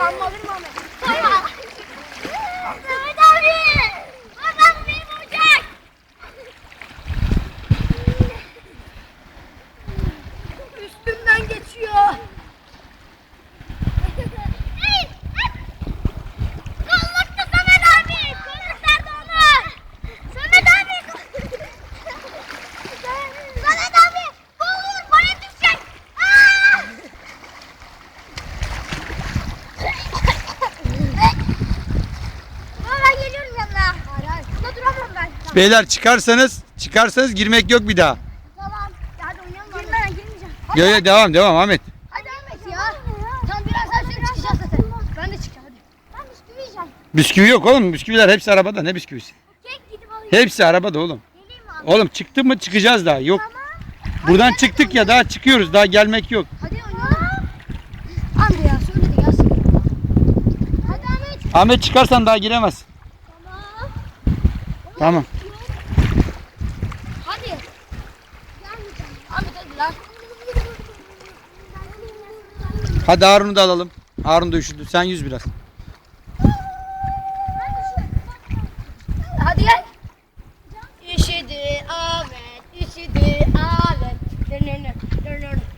Tamam olur mu Ahmet? Tamam. Beyler çıkarsanız çıkarsanız girmek yok bir daha. Tamam. Hadi oynayalım. Girmeden girmeyeceğim. Yo yo devam devam Ahmet. Hadi Ahmet ya. Tamam birazdan şöyle çıkacağız zaten. Ben de çıkacağım hadi. Ben bisküvi yiyeceğim. Bisküvi yok oğlum. Bisküviler hepsi arabada. Ne bisküvisi? Kek gidip alayım. Hepsi arabada oğlum. Geleyim mi abi? Oğlum çıktı mı çıkacağız daha. Yok. Tamam. Buradan çıktık ya daha çıkıyoruz. Daha gelmek yok. Hadi oynayalım. Amca ya söyle de gelsin. Hadi Ahmet. Ahmet çıkarsan daha giremez. Tamam. Tamam. Hadi. Ahmet hadi lan. Hadi Harun'u da alalım. Harun da üşüdü. Sen yüz biraz. Hadi gel. Üşüdü Ahmet, üşüdü Ahmet. Dönün, dönün, Ahmet.